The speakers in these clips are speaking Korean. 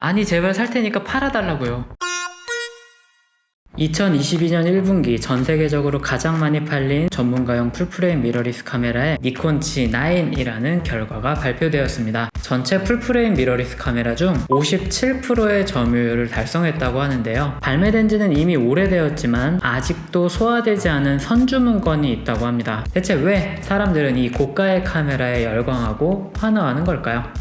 아니 제발 살 테니까 팔아달라고요. 2022년 1분기 전 세계적으로 가장 많이 팔린 전문가용 풀프레임 미러리스 카메라의 니콘 G9이라는 결과가 발표되었습니다. 전체 풀프레임 미러리스 카메라 중 57%의 점유율을 달성했다고 하는데요. 발매된 지는 이미 오래되었지만 아직도 소화되지 않은 선주 문건이 있다고 합니다. 대체 왜 사람들은 이 고가의 카메라에 열광하고 환호하는 걸까요?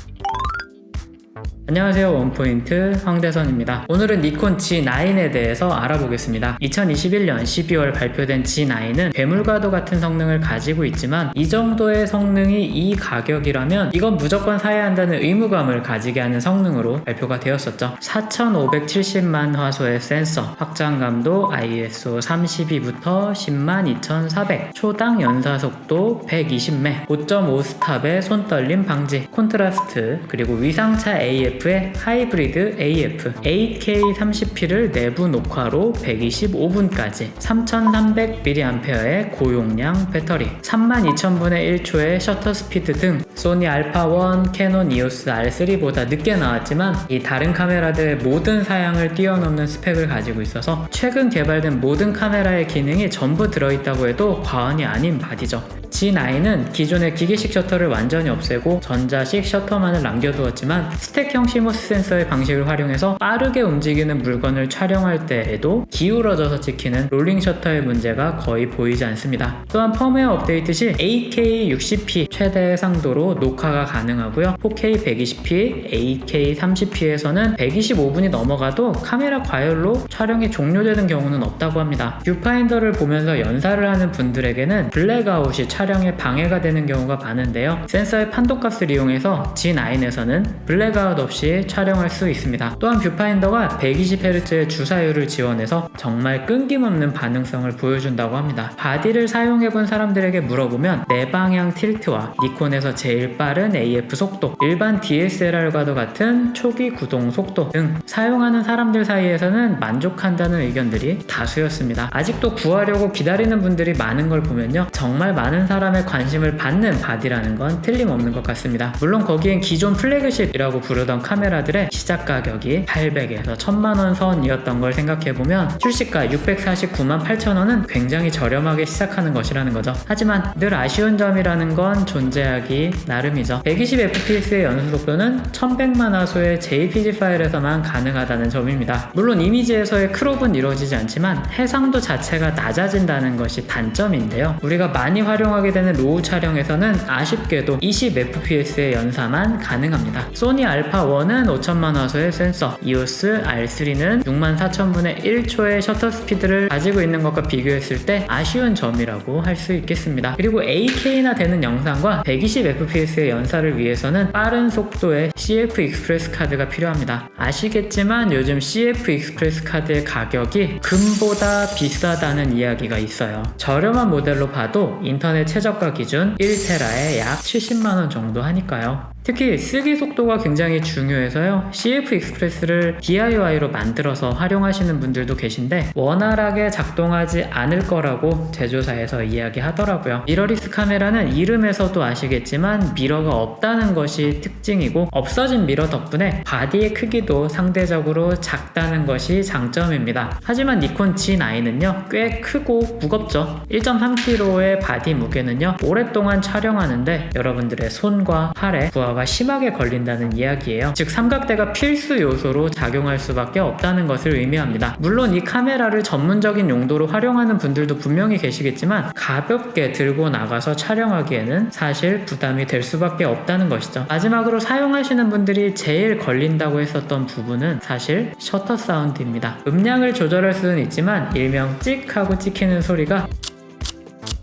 안녕하세요 원포인트 황대선입니다. 오늘은 니콘 G9에 대해서 알아보겠습니다. 2021년 12월 발표된 G9은 괴물과도 같은 성능을 가지고 있지만 이 정도의 성능이 이 가격이라면 이건 무조건 사야 한다는 의무감을 가지게 하는 성능으로 발표가 되었었죠. 4570만 화소의 센서 확장감도 ISO 32부터 102,400 초당 연사속도 120매 5.5 스탑의 손떨림 방지 콘트라스트 그리고 위상차 AF 의 하이브리드 AF 8K30P를 내부 녹화로 125분까지 3300mAh의 고용량 배터리 32,000분의 1초의 셔터 스피드 등 소니 알파1, 캐논 EOS R3보다 늦게 나왔지만 이 다른 카메라들의 모든 사양을 뛰어넘는 스펙을 가지고 있어서 최근 개발된 모든 카메라의 기능이 전부 들어있다고 해도 과언이 아닌 바디죠. G9은 기존의 기계식 셔터를 완전히 없애고 전자식 셔터만을 남겨두었지만 스택형 시모스 센서의 방식을 활용해서 빠르게 움직이는 물건을 촬영할 때에도 기울어져서 찍히는 롤링 셔터의 문제가 거의 보이지 않습니다. 또한 펌웨어 업데이트 시 8K 60p 최대 해상도로 녹화가 가능하고요. 4K 120p, 8K 30p에서는 125분이 넘어가도 카메라 과열로 촬영이 종료되는 경우는 없다고 합니다. 뷰파인더를 보면서 연사를 하는 분들에게는 블랙아웃이 촬영에 방해가 되는 경우가 많은데요. 센서의 판독값을 이용해서 G9에서는 블랙아웃 없이 촬영할 수 있습니다. 또한 뷰파인더가 120Hz의 주사율을 지원해서 정말 끊김없는 반응성을 보여준다고 합니다. 바디를 사용해본 사람들에게 물어보면 내방향 틸트와 니콘에서 제일 빠른 AF 속도, 일반 DSLR과도 같은 초기 구동 속도 등 사용하는 사람들 사이에서는 만족한다는 의견들이 다수였습니다. 아직도 구하려고 기다리는 분들이 많은 걸 보면요. 정말 많은 사람의 관심을 받는 바디라는 건 틀림없는 것 같습니다. 물론 거기엔 기존 플래그십이라고 부르던 카메라들의 시작 가격이 800에서 1000만원 선이었던 걸 생각해보면 출시가 649만 8천원은 굉장히 저렴하게 시작하는 것이라는 거죠. 하지만 늘 아쉬운 점이라는 건 존재하기 나름이죠. 120fps의 연수 속도는 1100만 화소의 JPG 파일에서만 가능하다는 점입니다. 물론 이미지에서의 크롭은 이루어지지 않지만 해상도 자체가 낮아진다는 것이 단점인데요. 우리가 많이 활용하 게 되는 로우 촬영에서는 아쉽게도 20fps의 연사만 가능합니다. 소니 알파1은 5천만 화소의 센서, EOS R3는 6만 4천분의 1초의 셔터 스피드를 가지고 있는 것과 비교했을 때 아쉬운 점이라고 할 수 있겠습니다. 그리고 8K나 되는 영상과 120fps의 연사를 위해서는 빠른 속도의 CF 익스프레스 카드가 필요합니다. 아시겠지만 요즘 CF 익스프레스 카드의 가격이 금보다 비싸다는 이야기가 있어요. 저렴한 모델로 봐도 인터넷 최저가 기준 1테라에 약 70만원 정도 하니까요. 특히 쓰기 속도가 굉장히 중요해서요. CF 익스프레스를 DIY로 만들어서 활용하시는 분들도 계신데 원활하게 작동하지 않을 거라고 제조사에서 이야기하더라고요. 미러리스 카메라는 이름에서도 아시겠지만 미러가 없다는 것이 특징이고 없어진 미러 덕분에 바디의 크기도 상대적으로 작다는 것이 장점입니다. 하지만 니콘 G9은요 꽤 크고 무겁죠. 1.3kg의 바디 무게는요 오랫동안 촬영하는데 여러분들의 손과 팔에 부하 가 심하게 걸린다는 이야기예요. 즉 삼각대가 필수 요소로 작용할 수밖에 없다는 것을 의미합니다. 물론 이 카메라를 전문적인 용도로 활용하는 분들도 분명히 계시겠지만 가볍게 들고 나가서 촬영하기에는 사실 부담이 될 수밖에 없다는 것이죠. 마지막으로 사용하시는 분들이 제일 걸린다고 했었던 부분은 사실 셔터 사운드입니다. 음량을 조절할 수는 있지만 일명 찍 하고 찍히는 소리가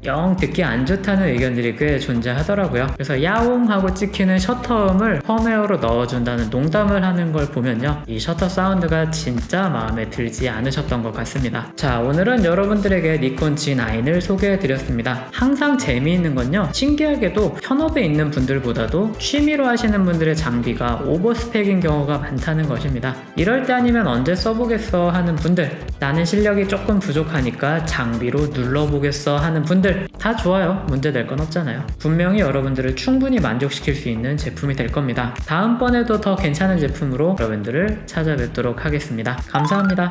영 듣기 안 좋다는 의견들이 꽤 존재하더라고요. 그래서 야옹 하고 찍히는 셔터음을 펌웨어로 넣어준다는 농담을 하는 걸 보면요. 이 셔터 사운드가 진짜 마음에 들지 않으셨던 것 같습니다. 자, 오늘은 여러분들에게 니콘 G9을 소개해드렸습니다. 항상 재미있는 건요. 신기하게도 현업에 있는 분들보다도 취미로 하시는 분들의 장비가 오버스펙인 경우가 많다는 것입니다. 이럴 때 아니면 언제 써보겠어 하는 분들, 나는 실력이 조금 부족하니까 장비로 눌러보겠어 하는 분들, 다 좋아요. 문제 될 건 없잖아요. 분명히 여러분들을 충분히 만족시킬 수 있는 제품이 될 겁니다. 다음번에도 더 괜찮은 제품으로 여러분들을 찾아뵙도록 하겠습니다. 감사합니다.